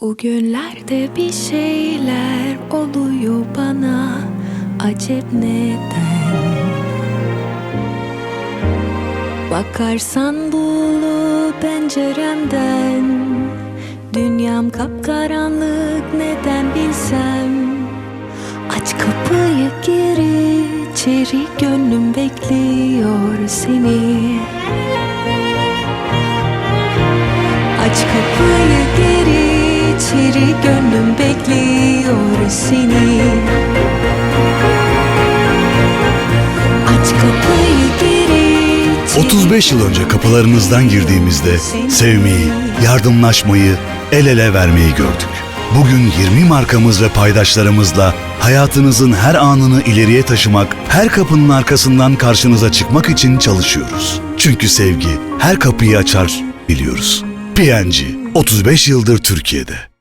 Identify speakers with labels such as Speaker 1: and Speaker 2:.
Speaker 1: Bugünlerde bir şeyler oluyor bana. Acep neden? Bakarsan bulu penceremden. Dünyam kapkaranlık neden bilsem? Aç kapıyı gir içeri gönlüm bekliyor seni seni Aç kapıyı gir içeri
Speaker 2: 35 yıl önce kapılarınızdan girdiğimizde sevmeyi, yardımlaşmayı, el ele vermeyi gördük. Bugün 20 markamız ve paydaşlarımızla hayatınızın her anını ileriye taşımak, her kapının arkasından karşınıza çıkmak için çalışıyoruz. Çünkü sevgi her kapıyı açar biliyoruz. PNG 35 yıldır Türkiye'de.